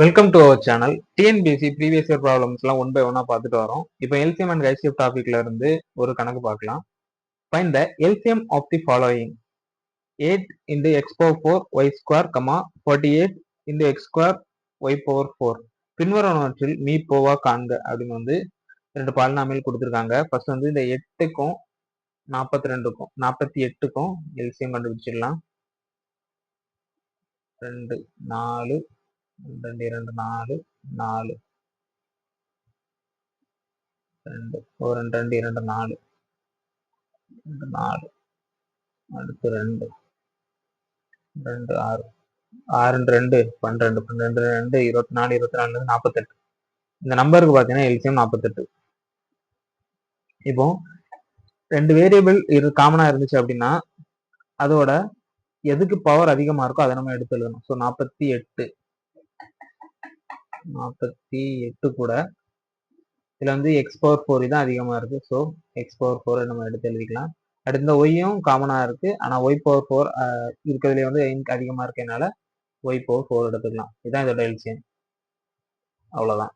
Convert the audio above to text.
Welcome to our channel TNPSC previous year ப்ராப்ளம்ஸ்லாம் one by ஒன்னாக பார்த்துட்டு வரோம். இப்போ எல்சிஎம் அண்ட் கைசிஎஃப் டாபிக்ல இருந்து ஒரு கணக்கு பார்க்கலாம். Find the LCM of the following eight into x power four y square comma forty eight into x square y power four பின்வரவற்றில் மீ போவா காண்க அப்படின்னு வந்து ரெண்டு பாலினாமியல் கொடுத்துருக்காங்க. ஃபர்ஸ்ட் வந்து இந்த எட்டுக்கும் நாற்பத்தி ரெண்டுக்கும் நாற்பத்தி எட்டுக்கும் எல்சிஎம் கண்டுபிடிச்சிடலாம். ரெண்டு நாலு ரெண்டு இரண்டு நாலு நாலு. ரெண்டு ஒரு ரெண்டு ரெண்டு இரண்டு நாலு. ரெண்டு நாலு. அடுத்து ரெண்டு. ரெண்டு ஆறு. ஆறு ரெண்டு பன்னிரெண்டு. பன்னெண்டு ரெண்டு இருபத்தி நாலு இருபத்தி நாலு நாற்பத்தெட்டு இந்த நம்பருக்கு பார்த்தீங்கன்னா எல்சிஎம் நாற்பத்தெட்டு இப்போ ரெண்டு வேரியபிள் இரு காமனா இருந்துச்சு அப்படின்னா அதோட எதுக்கு பவர் அதிகமா இருக்கோ அதை நம்ம எடுத்து எழுதணும். ஸோ நாற்பத்தி எட்டு. நாற்பத்தி எட்டு கூட. இதில் வந்து எக்ஸ் பவர் ஃபோர் தான் அதிகமாக இருக்குது ஸோ எக்ஸ் பவர் ஃபோரை நம்ம எடுத்து எழுதிக்கலாம். அடுத்த ஒய்யும் காமனாக இருக்குது ஆனால் ஒய் பவர் ஃபோர் இருக்கிறதுலே வந்து இங்க் அதிகமாக இருக்கனால ஒய் பவர் ஃபோர் எடுத்துக்கலாம். இதுதான் இதோட எல்சியம் அவ்வளோதான்